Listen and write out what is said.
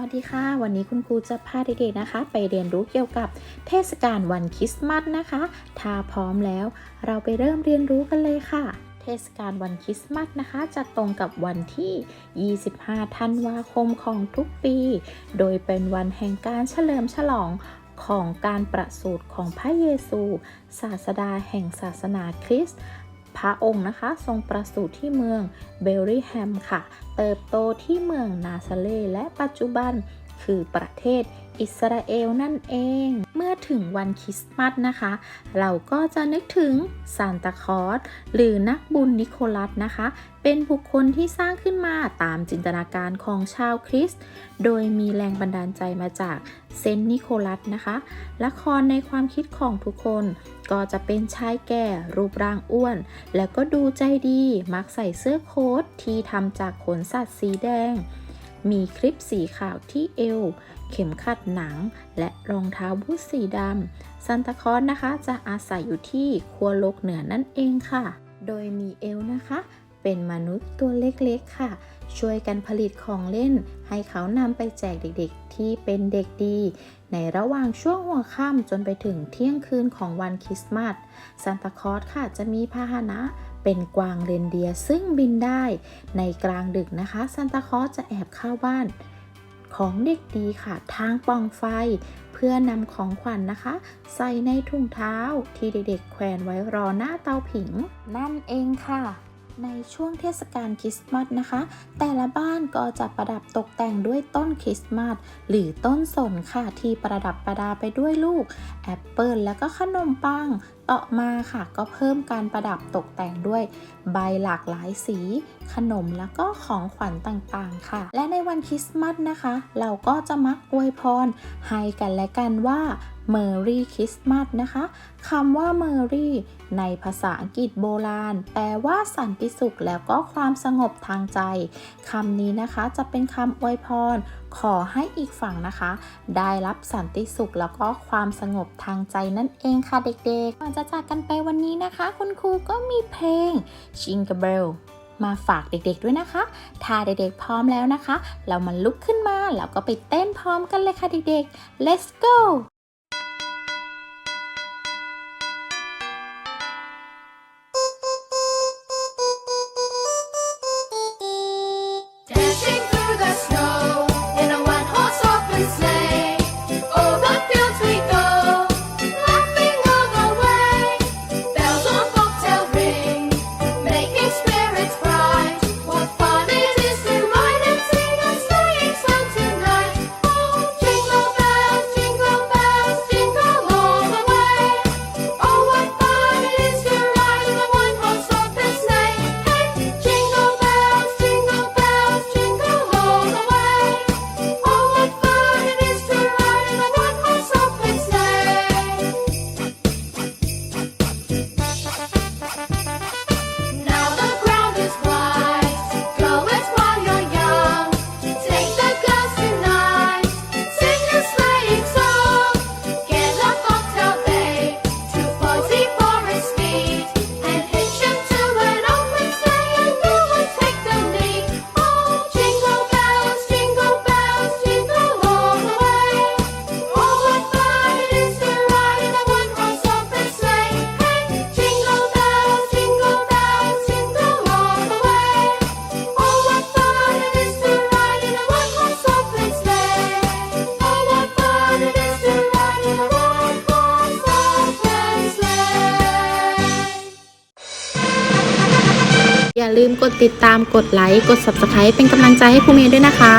วัสดีค่ะ วันนี้คุณครูจะพาเด็กๆนะคะ ไปเรียนรู้เกี่ยวกับเทศกาลวันคริสต์มาสนะคะ ถ้าพร้อมแล้ว เราไปเริ่มเรียนรู้กันเลยค่ะ เทศกาลวันคริสต์มาสนะคะ จะตรงกับวันที่ 25 ธันวาคมของทุกปี โดยเป็นวันแห่งการเฉลิมฉลองของการประสูติของพระเยซู ศาสดาแห่งศาสนาคริสต์ พระองค์นะคะทรงประสูติที่เมืองเบลริแฮมค่ะ เติบโตที่เมืองนาซาเลและปัจจุบัน คือประเทศอิสราเอลนั่นเอง เมื่อถึงวันคริสต์มาสนะคะ เราก็จะนึกถึงซานตาคลอสหรือนักบุญนิโคลัสนะคะ เป็นบุคคลที่สร้างขึ้นมาตามจินตนาการของชาวคริสต์โดยมีแรงบันดาลใจมาจากเซนต์นิโคลัสนะคะ ละครในความคิดของทุกคนก็จะเป็นชายแก่รูปร่างอ้วน แล้วก็ดูใจดีมักใส่เสื้อโค้ทที่ทำจากขนสัตว์สีแดง มีคลิปสีขาวที่เอว เข็มขัดหนัง และรองเท้าบูทสีดำซันตาคอสนะคะ จะอาศัยอยู่ที่ขั้วโลกเหนือนั่นเองค่ะ โดยมีเอลนะคะ เป็นมนุษย์ตัวเล็กๆค่ะ ช่วยกันผลิตของเล่น ให้เขานำไปแจกเด็กๆ ที่เป็นเด็กดี ในระหว่างช่วงหัวค่ำจนไปถึงเที่ยงคืนของวันคริสต์มาสซันตาคอสค่ะจะมีพาหนะ เป็นกวางเรนเดียร์ซึ่งบินได้ในกลางดึกนะคะซันตาคลอสจะแอบเข้าบ้านของเด็กดีค่ะ ทางป่องไฟ เพื่อนำของขวัญนนะคะ ใส่ในถุงเท้าที่เด็กๆแขวนไว้รอหน้าเตาผิง นั่นเองค่ะ ในช่วงเทศกาลคริสต์มาสนะคะ แต่ละบ้านก็จะประดับตกแต่งด้วยต้นคริสต์มาสหรือต้นสนค่ะที่ประดับประดาไปด้วยลูก แอปเปิลแล้วก็ขนมปัง ต่อมาค่ะก็เพิ่มการประดับตกแต่งด้วยใบหลากหลายสี ขนมแล้วก็ของขวัญต่างๆค่ะ และในวันคริสต์มาสนะคะ เราก็จะมักอวยพรให้กันและกันว่า Merry Christmas นะคะคำว่า Merry ในภาษาอังกฤษโบราณ แปลว่าสันติสุขแล้วก็ความสงบทางใจคำนี้นะคะจะเป็นคำอวยพร ขอให้อีกฝั่งนะคะ ได้รับสันติสุขแล้วก็ความสงบทางใจนั่นเองค่ะเด็กๆก่อนจะจากกันไปวันนี้นะคะ คุณครูก็มีเพลง Jingle Bell มาฝากเด็กๆด้วยนะคะ ถ้าเด็กๆพร้อมแล้วนะคะ เรามาลุกขึ้นมาแล้วก็ไปเต้นพร้อมกันเลยค่ะเด็กๆ let's go อย่าลืมกดติดตามกดไลค์กด subscribe เป็นกำลังใจให้ครูเมย์ด้วยนะคะ